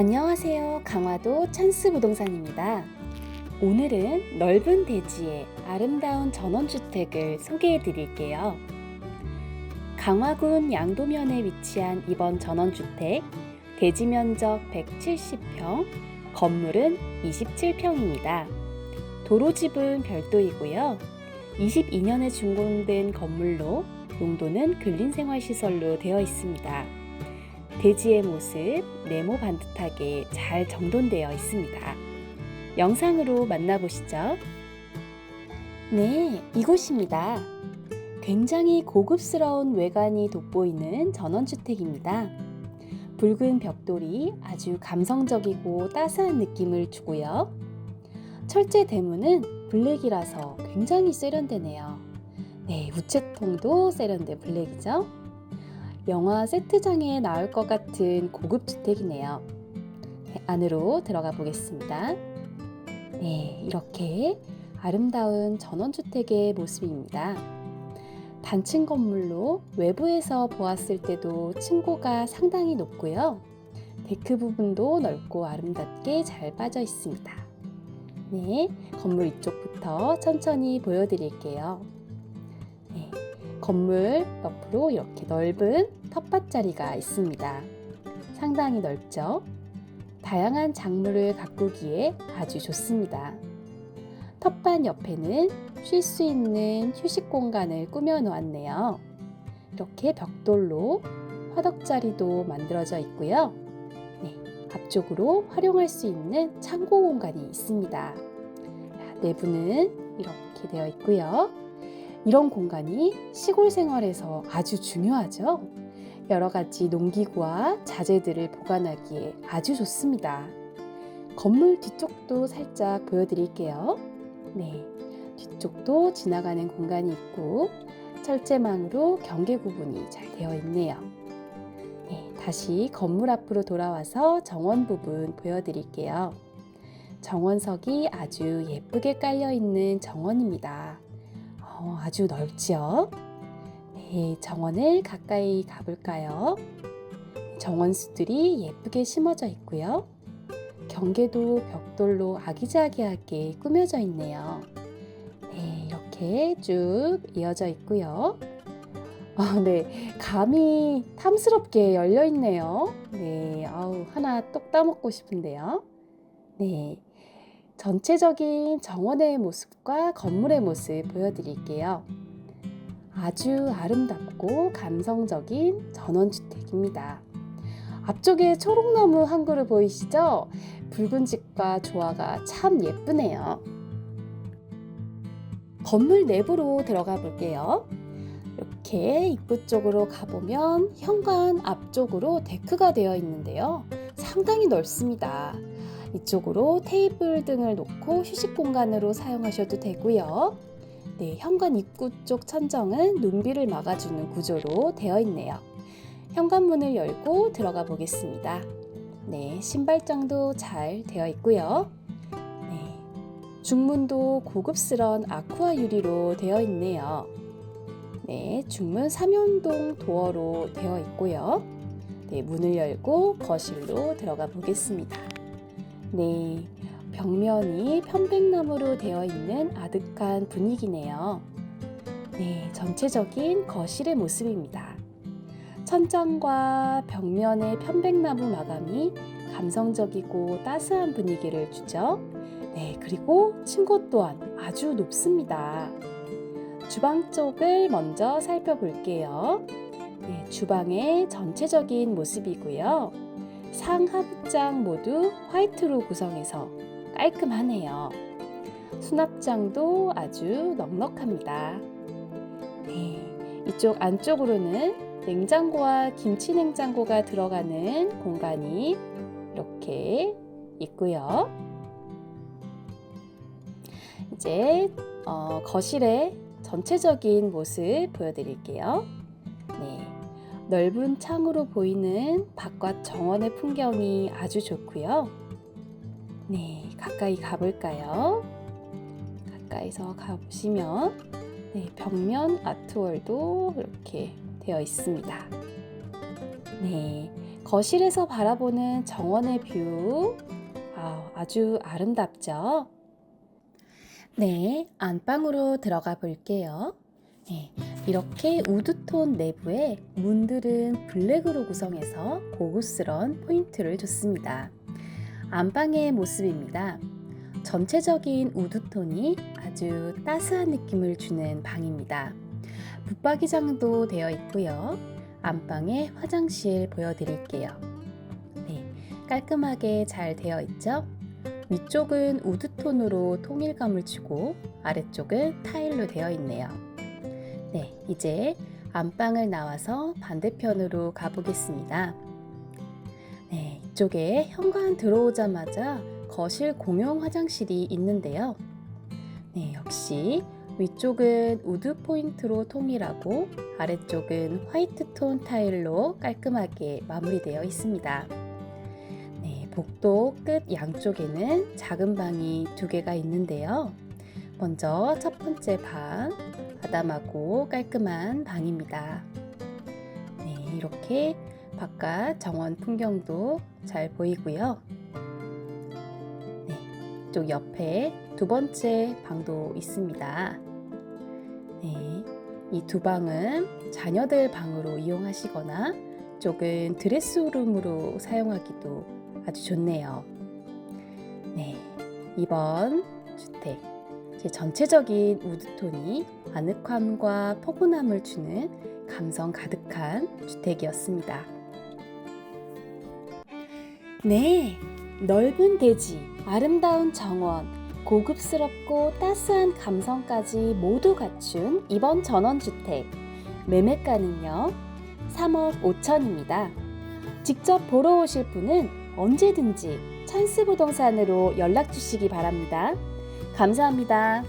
안녕하세요. 강화도 찬스 부동산입니다. 오늘은 넓은 대지의 아름다운 전원주택을 소개해 드릴게요. 강화군 양도면에 위치한 이번 전원주택, 대지 면적 170평, 건물은 27평입니다. 도로집은 별도이고요. 22년에 준공된 건물로 용도는 근린생활시설로 되어 있습니다. 대지의 모습 네모 반듯하게 잘 정돈되어 있습니다. 영상으로 만나보시죠. 네, 이곳입니다. 굉장히 고급스러운 외관이 돋보이는 전원주택입니다. 붉은 벽돌이 아주 감성적이고 따스한 느낌을 주고요. 철제 대문은 블랙이라서 굉장히 세련되네요. 네, 우체통도 세련된 블랙이죠. 영화 세트장에 나올 것 같은 고급 주택이네요. 네, 안으로 들어가 보겠습니다. 네, 이렇게 아름다운 전원주택의 모습입니다. 단층 건물로 외부에서 보았을 때도 층고가 상당히 높고요. 데크 부분도 넓고 아름답게 잘 빠져 있습니다. 네, 건물 이쪽부터 천천히 보여드릴게요. 네, 건물 옆으로 이렇게 넓은 텃밭자리가 있습니다. 상당히 넓죠? 다양한 작물을 가꾸기에 아주 좋습니다. 텃밭 옆에는 쉴 수 있는 휴식 공간을 꾸며 놓았네요. 이렇게 벽돌로 화덕자리도 만들어져 있고요. 네, 앞쪽으로 활용할 수 있는 창고 공간이 있습니다. 내부는 이렇게 되어 있고요. 이런 공간이 시골 생활에서 아주 중요하죠. 여러 가지 농기구와 자재들을 보관하기에 아주 좋습니다. 건물 뒤쪽도 살짝 보여드릴게요. 네, 뒤쪽도 지나가는 공간이 있고 철제망으로 경계 구분이 잘 되어 있네요. 네, 다시 건물 앞으로 돌아와서 정원 부분 보여드릴게요. 정원석이 아주 예쁘게 깔려 있는 정원입니다. 어, 아주 넓지요? 네, 정원을 가까이 가볼까요? 정원수들이 예쁘게 심어져 있고요. 경계도 벽돌로 아기자기하게 꾸며져 있네요. 네, 이렇게 쭉 이어져 있고요. 아, 네, 감이 탐스럽게 열려 있네요. 네, 아우, 하나 똑 따먹고 싶은데요. 네, 전체적인 정원의 모습과 건물의 모습 보여드릴게요. 아주 아름답고 감성적인 전원주택입니다. 앞쪽에 초록나무 한 그루 보이시죠? 붉은 집과 조화가 참 예쁘네요. 건물 내부로 들어가 볼게요. 이렇게 입구 쪽으로 가보면 현관 앞쪽으로 데크가 되어 있는데요. 상당히 넓습니다. 이쪽으로 테이블 등을 놓고 휴식 공간으로 사용하셔도 되고요. 네, 현관 입구 쪽 천정은 눈비를 막아주는 구조로 되어 있네요. 현관문을 열고 들어가 보겠습니다. 네, 신발장도 잘 되어 있고요. 네, 중문도 고급스러운 아쿠아 유리로 되어 있네요. 네, 중문 삼연동 도어로 되어 있고요. 네, 문을 열고 거실로 들어가 보겠습니다. 네, 벽면이 편백나무로 되어 있는 아득한 분위기네요. 네, 전체적인 거실의 모습입니다. 천장과 벽면의 편백나무 마감이 감성적이고 따스한 분위기를 주죠. 네, 그리고 층고 또한 아주 높습니다. 주방 쪽을 먼저 살펴볼게요. 네, 주방의 전체적인 모습이고요. 상하부장 모두 화이트로 구성해서 깔끔하네요. 수납장도 아주 넉넉합니다. 네, 이쪽 안쪽으로는 냉장고와 김치 냉장고가 들어가는 공간이 이렇게 있고요. 이제 어, 거실의 전체적인 모습 보여드릴게요. 네, 넓은 창으로 보이는 바깥 정원의 풍경이 아주 좋고요. 네, 가까이 가볼까요? 가까이서 가보시면 네, 벽면 아트월도 이렇게 되어 있습니다. 네, 거실에서 바라보는 정원의 뷰 아, 아주 아름답죠? 네, 안방으로 들어가 볼게요. 네, 이렇게 우드톤 내부에 문들은 블랙으로 구성해서 고급스러운 포인트를 줬습니다. 안방의 모습입니다. 전체적인 우드톤이 아주 따스한 느낌을 주는 방입니다. 붙박이장도 되어 있고요. 안방에 화장실 보여드릴게요. 네, 깔끔하게 잘 되어 있죠? 위쪽은 우드톤으로 통일감을 주고 아래쪽은 타일로 되어 있네요. 네, 이제 안방을 나와서 반대편으로 가보겠습니다. 네, 이쪽에 현관 들어오자마자 거실 공용 화장실이 있는데요. 네, 역시 위쪽은 우드 포인트로 통일하고 아래쪽은 화이트 톤 타일로 깔끔하게 마무리되어 있습니다. 네, 복도 끝 양쪽에는 작은 방이 두 개가 있는데요. 먼저 첫 번째 방, 아담하고 깔끔한 방입니다. 네, 이렇게 바깥 정원 풍경도 잘 보이고요. 네, 이쪽 옆에 두 번째 방도 있습니다. 네, 이 두 방은 자녀들 방으로 이용하시거나 쪽은 드레스룸으로 사용하기도 아주 좋네요. 네, 이번 주택 제 전체적인 우드톤이 아늑함과 포근함을 주는 감성 가득한 주택이었습니다. 네, 넓은 대지, 아름다운 정원, 고급스럽고 따스한 감성까지 모두 갖춘 이번 전원주택. 매매가는요, 3억 5천입니다. 직접 보러 오실 분은 언제든지 찬스 부동산으로 연락 주시기 바랍니다. 감사합니다.